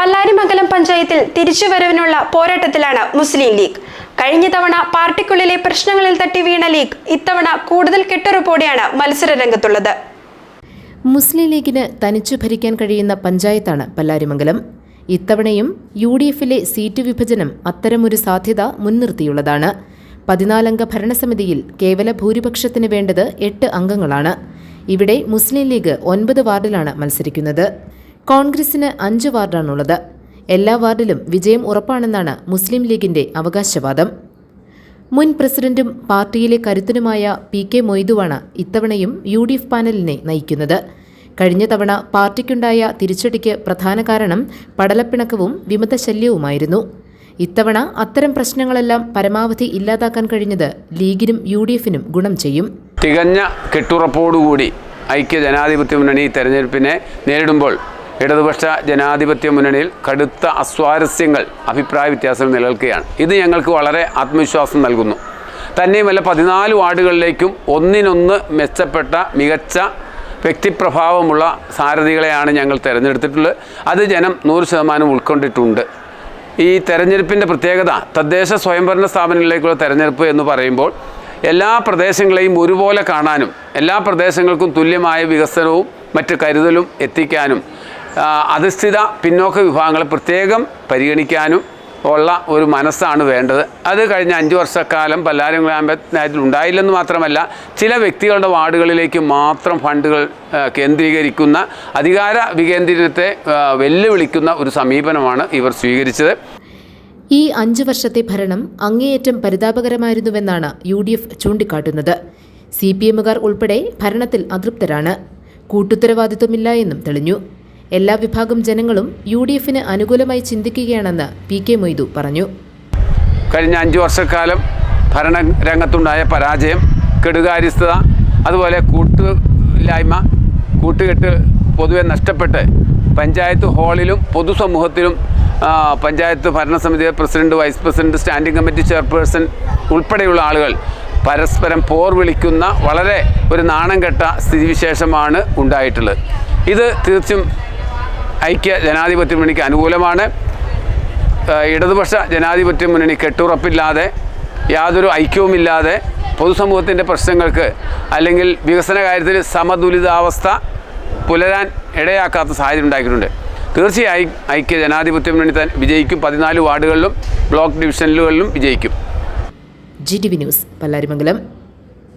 പല്ലാരിമംഗലം പഞ്ചായത്തിൽ തിരിച്ചുവരവിനുള്ള പോരാട്ടത്തിലാണ് മുസ്ലിം ലീഗ്. കഴിഞ്ഞ തവണ പാർട്ടിക്കുള്ളിലെ പ്രശ്നങ്ങളിൽ തട്ടി വീണ ലീഗ് ഇത്തവണ കൂടുതൽ കെട്ടുറപ്പോടെയാണ് മത്സര രംഗത്തുള്ളത്. മുസ്ലിം ലീഗിന് തനിച്ചു ഭരിക്കാൻ കഴിയുന്ന പഞ്ചായത്താണ് പല്ലാരിമംഗലം. ഇത്തവണയും യു ഡി എഫിലെ സീറ്റ് വിഭജനം അത്തരമൊരു സാധ്യത മുൻനിർത്തിയുള്ളതാണ്. പതിനാലംഗ ഭരണസമിതിയിൽ കേവല ഭൂരിപക്ഷത്തിന് വേണ്ടത് എട്ട് അംഗങ്ങളാണ്. ഇവിടെ മുസ്ലിം ലീഗ് ഒൻപത് വാർഡിലാണ് മത്സരിക്കുന്നത്. കോൺഗ്രസിന് അഞ്ച് വാർഡാണുള്ളത്. എല്ലാ വാർഡിലും വിജയം ഉറപ്പാണെന്നാണ് മുസ്ലിം ലീഗിന്റെ അവകാശവാദം. മുൻ പ്രസിഡന്റും പാർട്ടിയിലെ കരുത്തനുമായ പി കെ മൊയ്തുവാണ് ഇത്തവണയും യു ഡി എഫ് പാനലിനെ നയിക്കുന്നത്. കഴിഞ്ഞ തവണ പാർട്ടിക്കുണ്ടായ തിരിച്ചടിക്ക് പ്രധാന കാരണം പടലപ്പിണക്കവും വിമതശല്യവുമായിരുന്നു. ഇത്തവണ അത്തരം പ്രശ്നങ്ങളെല്ലാം പരമാവധി ഇല്ലാതാക്കാൻ കഴിഞ്ഞത് ലീഗിനും യു ഡി എഫിനും ഗുണം ചെയ്യും. തികഞ്ഞ കെട്ടുറപ്പോടുകൂടി ഐക്യ ജനാധിപത്യ മുന്നണി തെരഞ്ഞെടുപ്പിനെ നേരിടുമ്പോൾ ഇടതുപക്ഷ ജനാധിപത്യ മുന്നണിയിൽ കടുത്ത അസ്വാരസ്യങ്ങൾ അഭിപ്രായ വ്യത്യാസം നിലനിൽക്കുകയാണ്. ഇത് ഞങ്ങൾക്ക് വളരെ ആത്മവിശ്വാസം നൽകുന്നു. തന്നെയുമല്ല പതിനാല് വാർഡുകളിലേക്കും ഒന്നിനൊന്ന് മെച്ചപ്പെട്ട മികച്ച വ്യക്തിപ്രഭാവമുള്ള സാരഥികളെയാണ് ഞങ്ങൾ തിരഞ്ഞെടുത്തിട്ടുള്ളത്. അത് ജനം നൂറ് ശതമാനം ഉൾക്കൊണ്ടിട്ടുണ്ട്. ഈ തെരഞ്ഞെടുപ്പിന്റെ പ്രത്യേകത തദ്ദേശ സ്വയംഭരണ സ്ഥാപനങ്ങളിലേക്കുള്ള തെരഞ്ഞെടുപ്പ് എന്ന് പറയുമ്പോൾ എല്ലാ പ്രദേശങ്ങളെയും ഒരുപോലെ കാണാനും എല്ലാ പ്രദേശങ്ങൾക്കും തുല്യമായ വികസനവും മറ്റ് കരുതലും എത്തിക്കാനും അധിഷ്ഠിത പിന്നോക്ക വിഭാഗങ്ങളെ പ്രത്യേകം പരിഗണിക്കാനും ഉള്ള ഒരു മനസ്സാണ് വേണ്ടത്. അത് കഴിഞ്ഞ അഞ്ച് വർഷക്കാലം പല്ലാരം ഗ്രാമപഞ്ചായത്തിൽ ഉണ്ടായില്ലെന്ന് മാത്രമല്ല ചില വ്യക്തികളുടെ വാർഡുകളിലേക്ക് മാത്രം ഫണ്ടുകൾ കേന്ദ്രീകരിക്കുന്ന അധികാര വികേന്ദ്രീകരണത്തെ വെല്ലുവിളിക്കുന്ന ഒരു സമീപനമാണ് ഇവർ സ്വീകരിച്ചത്. ഈ അഞ്ച് വർഷത്തെ ഭരണം അങ്ങേയറ്റം പരിതാപകരമായിരുന്നുവെന്നാണ് യു ഡി എഫ് ചൂണ്ടിക്കാട്ടുന്നത്. സി പി എമ്മുകാർ ഉൾപ്പെടെ ഭരണത്തിൽ അതൃപ്തരാണ്. കൂട്ടുത്തരവാദിത്വമില്ല എന്നും തെളിഞ്ഞു. എല്ലാ വിഭാഗം ജനങ്ങളും യു ഡി എഫിന് അനുകൂലമായി ചിന്തിക്കുകയാണെന്ന് പി കെ മൊയ്തു പറഞ്ഞു. കഴിഞ്ഞ അഞ്ച് വർഷക്കാലം ഭരണ രംഗത്തുണ്ടായ പരാജയം കെടുകാര്യസ്ഥത അതുപോലെ കൂട്ടില്ലായ്മ കൂട്ടുകെട്ട് പൊതുവെ നഷ്ടപ്പെട്ട് പഞ്ചായത്ത് ഹാളിലും പൊതുസമൂഹത്തിലും പഞ്ചായത്ത് ഭരണസമിതി president vice president standing committee chairperson ഉൾപ്പെടെയുള്ള ആളുകൾ പരസ്പരം പോർ വിളിക്കുന്ന വളരെ ഒരു നാണം കെട്ട സ്ഥിതിവിശേഷമാണ് ഉണ്ടായിട്ടുള്ളത്. ഇത് തീർച്ചും ഐക്യ ജനാധിപത്യ മുന്നണിക്ക് അനുകൂലമാണ്. ഇടതുപക്ഷ ജനാധിപത്യ മുന്നണി കെട്ടുറപ്പില്ലാതെ യാതൊരു ഐക്യവുമില്ലാതെ പൊതുസമൂഹത്തിന്റെ പ്രശ്നങ്ങൾക്ക് അല്ലെങ്കിൽ വികസന കാര്യത്തിൽ സമതുലിതാവസ്ഥ പുലരാൻ ഇടയാക്കാത്ത സാഹചര്യം ഉണ്ടാക്കിയിട്ടുണ്ട് തീർച്ചയായും ഐക്യ ജനാധിപത്യ മുന്നണി വിജയിക്കും. പതിനാല് വാർഡുകളിലും ബ്ലോക്ക് ഡിവിഷനുകളിലും വിജയിക്കും. G T V news Pallarimangalam.